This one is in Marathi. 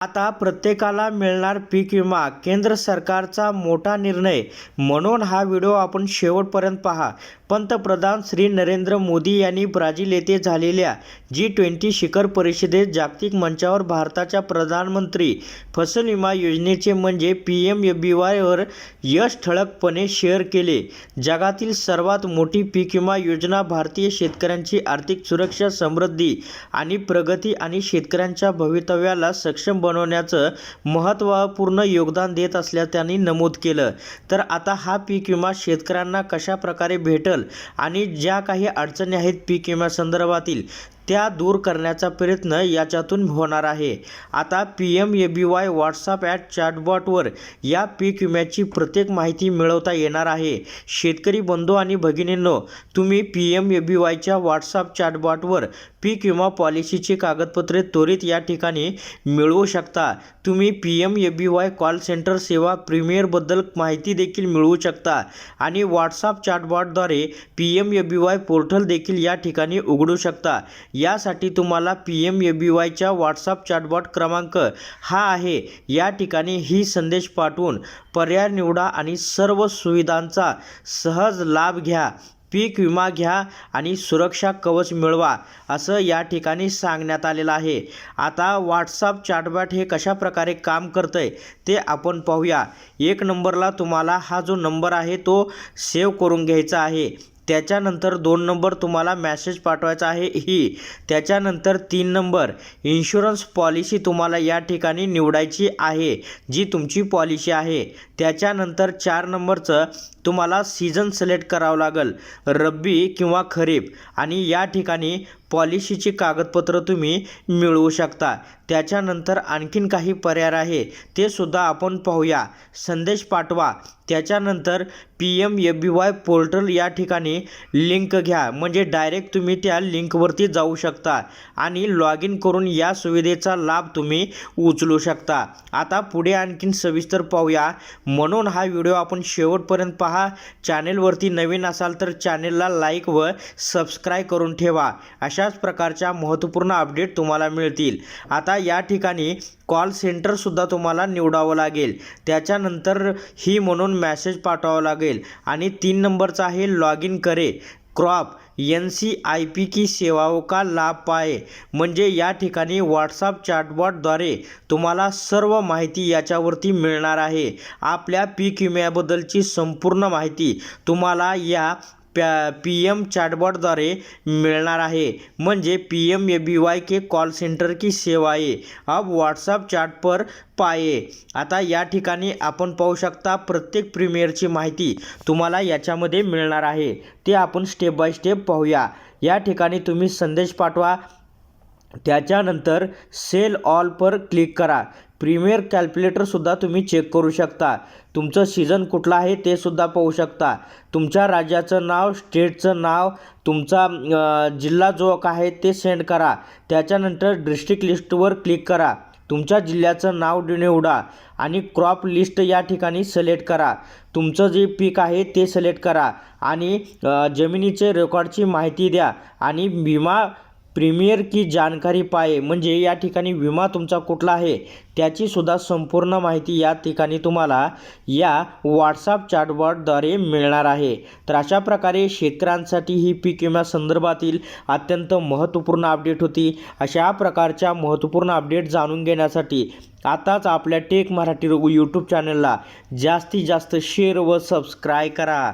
आता प्रत्येकाला मिळणार पीक विमा. केंद्र सरकारचा मोठा निर्णय. म्हणून हा व्हिडिओ आपण शेवटपर्यंत पहा. पंतप्रधान श्री नरेंद्र मोदी यांनी ब्राझील येथे झालेल्या जी ट्वेंटी शिखर परिषदेत जागतिक मंचावर भारताच्या प्रधानमंत्री फसल विमा योजनेचे म्हणजे पी एम एफ बी वायवर यश ठळकपणे शेअर केले. जगातील सर्वात मोठी पीक विमा योजना भारतीय शेतकऱ्यांची आर्थिक सुरक्षा समृद्धी आणि प्रगती आणि शेतकऱ्यांच्या भवितव्याला सक्षम बनवण्याचं महत्त्वपूर्ण योगदान देत असल्याचं त्यांनी नमूद केलं. तर आता हा पीक विमा शेतकऱ्यांना कशा प्रकारे भेटल आणि ज्या काही अडचणी आहेत पीक विम्यासंदर्भातील त्या दूर करण्याचा प्रयत्न याच्यातून होणार आहे. आता P M A B Y WhatsApp at चॅटबॉटवर या पीक विम्याची प्रत्येक माहिती मिळवता येणार आहे. शेतकरी बंधू आणि भगिनींनो तुम्ही पी एम ए बी वायच्या व्हॉट्सअप चॅटबॉटवर पीक विमा पॉलिसीची कागदपत्रे त्वरित या ठिकाणी मिळवू शकता. तुम्ही P M A B Y call centre सेवा प्रीमियरबद्दल माहिती देखील मिळवू शकता आणि WhatsApp चॅटबॉटद्वारे P M A B Y portal देखील या ठिकाणी उघडू शकता. यासाठी तुम्हाला पी एम ए बी वायच्या व्हॉट्सअप चॅटबॉट क्रमांक हा आहे. या ठिकाणी ही संदेश पाठवून पर्याय निवडा आणि सर्व सुविधांचा सहज लाभ घ्या. पीक विमा घ्या आणि सुरक्षा कवच मिळवा असं या ठिकाणी सांगण्यात आलेलं आहे. आता व्हॉट्सअप चॅटबॅट हे कशा प्रकारे काम करतं आहे ते आपण पाहूया. एक नंबरला तुम्हाला हा जो नंबर आहे तो सेव्ह करून घ्यायचा आहे. त्याच्यानंतर दोन नंबर तुम्हाला मॅसेज पाठवायचा आहे. ही त्याच्यानंतर तीन नंबर इन्शुरन्स पॉलिसी तुम्हाला या ठिकाणी निवडायची आहे जी तुमची पॉलिसी आहे. त्याच्यानंतर चार नंबरचं तुम्हाला सीझन सिलेक्ट करावं लागेल. रब्बी किंवा खरीप. आणि या ठिकाणी पॉलिसीची कागदपत्र तुम्ही मिळवू शकता. त्याच्यानंतर आणखीन काही पर्याय आहे ते सुद्धा आपण पाहूया. संदेश पाठवा. त्याच्यानंतर P M F B Y portal या ठिकाणी लिंक घ्या म्हणजे डायरेक्ट तुम्ही त्या लिंकवरती जाऊ शकता आणि लॉग इन करून या सुविधेचा लाभ तुम्ही उचलू शकता. आता पुढे आणखीन सविस्तर पाहूया. म्हणून हा व्हिडिओ आपण शेवटपर्यंत पहा. चॅनेलवरती नवीन असाल तर चॅनेलला लाईक व सबस्क्राईब करून ठेवा. अशाच प्रकारच्या महत्त्वपूर्ण अपडेट तुम्हाला मिळतील. आता या ठिकाणी कॉल सेंटरसुद्धा तुम्हाला निवडावं लागेल. त्याच्यानंतर ही म्हणून मॅसेज पाठवावा लागेल. आणि तीन नंबरचा आहे लॉग इन करे. Crop N C I P की सेवाओं का लाभ पाए. म्हणजे या ठिकाणी व्हॉट्सअप चॅटबॉटद्वारे तुम्हाला सर्व माहिती याच्यावरती मिळणार आहे. आपल्या पीक विम्याबद्दलची संपूर्ण माहिती तुम्हाला या प्या पी एम चॅटबॉटद्वारे मिळणार आहे. म्हणजे P M A B Y K call centre की सेवाए अब व्हॉट्सअप चॅट पर पाये. आता या ठिकाणी आपण पाहू शकता प्रत्येक प्रीमियरची माहिती तुम्हाला याच्यामध्ये मिळणार आहे. ते आपण स्टेप बाय स्टेप पाहूया. या ठिकाणी तुम्ही संदेश पाठवा. त्याच्यानंतर सेल ऑल पर क्लिक करा. प्रीमियर कॅल्क्युलेटरसुद्धा तुम्ही चेक करू शकता. तुमचं सीझन कुठलं आहे ते सुद्धा पाहू शकता. तुमच्या राज्याचं नाव स्टेटचं नाव तुमचा जिल्हा जो का आहे ते सेंड करा. त्याच्यानंतर डिस्ट्रिक्ट लिस्टवर क्लिक करा. तुमच्या जिल्ह्याचं नाव निवडा आणि क्रॉप लिस्ट या ठिकाणी सिलेक्ट करा. तुमचं जे पीक आहे ते सिलेक्ट करा आणि जमिनीचे रेकॉर्डची माहिती द्या आणि विमा प्रीमियर की जानकारी पाये म्हणजे या ठिकाणी विमा तुमचा कुठला आहे त्याचीसुद्धा संपूर्ण माहिती या ठिकाणी तुम्हाला या व्हॉट्सअप चॅटबॉटद्वारे मिळणार आहे. तर अशा प्रकारे शेतकऱ्यांसाठी ही पीक विम्या संदर्भातील अत्यंत महत्त्वपूर्ण अपडेट होती. अशा प्रकारच्या महत्त्वपूर्ण अपडेट जाणून घेण्यासाठी आताच आपल्या टेक मराठी यूट्यूब चॅनलला जास्तीत जास्त शेअर व सबस्क्राय करा.